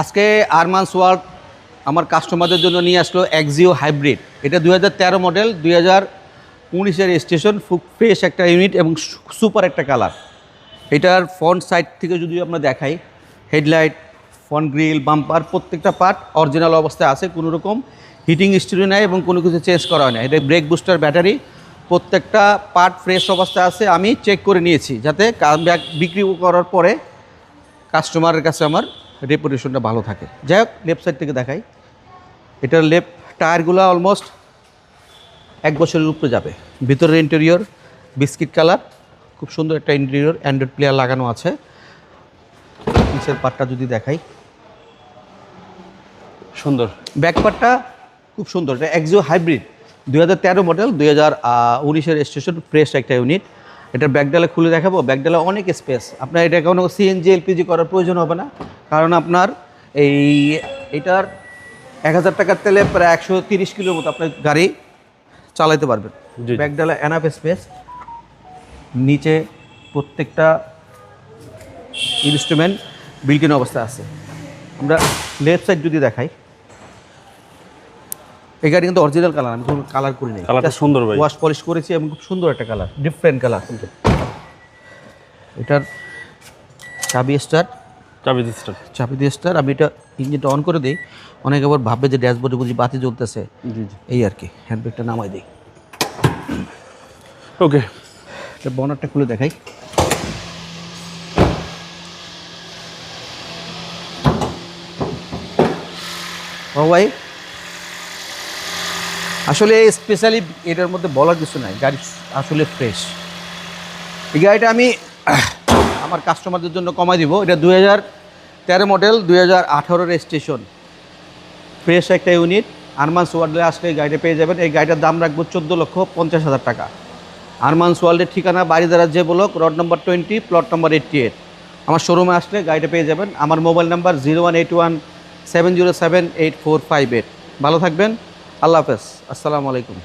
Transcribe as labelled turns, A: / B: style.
A: আজকে আরমান্স ওয়ার্ল্ড আমার কাস্টমারদের জন্য নিয়ে আসলো এক্সিও হাইব্রিড এটা দু হাজার তেরো মডেল দুই হাজার উনিশের স্টেশন ফ্রেশ একটা ইউনিট এবং সুপার একটা কালার এটার ফ্রন্ট সাইড থেকে যদি আমরা দেখাই হেডলাইট ফ্রন্ট গ্রিল বাম্পার প্রত্যেকটা পার্ট অরিজিনাল অবস্থায় আছে, কোনো রকম হিটিং স্টোরি নেয় এবং কোনো কিছু চেঞ্জ করা হয় না এটা ব্রেক বুস্টার ব্যাটারি প্রত্যেকটা পার্ট ফ্রেশ অবস্থায় আছে, আমি চেক করে নিয়েছি, যাতে বিক্রি করার পরে কাস্টমারের কাছে আমার রেপুটেশনটা ভালো থাকে। যাই হোক লেফট সাইড থেকে দেখাই। এটার লেফট টায়ারগুলো অলমোস্ট এক বছরের উপরে যাবে। ভিতরের ইন্টেরিয়র বিস্কিট কালার খুব সুন্দর একটা ইন্টেরিয়র অ্যান্ড্রয়েড প্লেয়ার লাগানো আছে। পিসের পার্টটা যদি দেখাই।
B: সুন্দর।
A: ব্যাক পার্টটা খুব সুন্দর। এটা এক্সিও হাইব্রিড দুই হাজার তেরো মডেল দুই হাজার উনিশের স্টেশন ফ্রেশ একটা ইউনিট এটার ব্যাকডালে খুলে দেখাবো। ব্যাকডালে অনেক স্পেস আপনার এটা কোনো সিএনজি এলপিজি করার প্রয়োজন হবে না। কারণ আপনার এই এটার এক হাজার টাকার তেলে প্রায় একশো তিরিশ কিলোর মতো আপনার গাড়ি চালাতে পারবেন। ব্যাকডালে এনাফ স্পেস নিচে প্রত্যেকটা ইনস্ট্রুমেন্ট বিল্টিন অবস্থায় আছে। আমরা লেফট সাইড যদি দেখাই। এই গাড়ি কিন্তু অরিজিনাল কালার আমি কোনো কালার করি নাই।
B: কালারটা সুন্দর ভাই।
A: ওয়াশ পলিশ করেছি এবং খুব সুন্দর একটা কালার ডিফারেন্ট কালার কিন্তু। এটার চাবি স্টার্ট
B: চাবি দিচ্ছেন
A: চাবি দিয়ে স্টার আমি এটা ইঞ্জিনটা অন করে দিই। অনেকে আবার ভাববে যে ড্যাশবোর্ডে বুঝি বাতি জ্বলতেছে। এই আর কি হ্যান্ডব্রেকটা নামাই দিই।
B: ওকে
A: এটা বনারটা খুলে দেখাই। ও ভাই আসলে স্পেশালি এটার মধ্যে বলার কিছু নাই, গাড়ি আসলে ফ্রেশ এই গাড়িটা আমি, আমার কাস্টমারদের জন্য কমাই দিব। এটা দুই হাজার তেরো মডেল দুই হাজার আঠারোর স্টেশন ফ্রেশ একটা ইউনিট আরমান্স ওয়ার্ল্ডে আসলে এই গাড়িটা পেয়ে যাবেন। এই গাড়িটার দাম রাখব চোদ্দ লক্ষ পঞ্চাশ হাজার টাকা। আরমান্স ওয়ার্ল্ডের ঠিকানা বাড়িদারা যে block, road number twenty, plot number eighty eight. আমার শোরুমে আসলে গাড়িটা পেয়ে যাবেন। আমার mobile number zero one eight one seven zero seven eight four five eight. ভালো থাকবেন। আল্লাহ হাফেজ। আসসালামু আলাইকুম।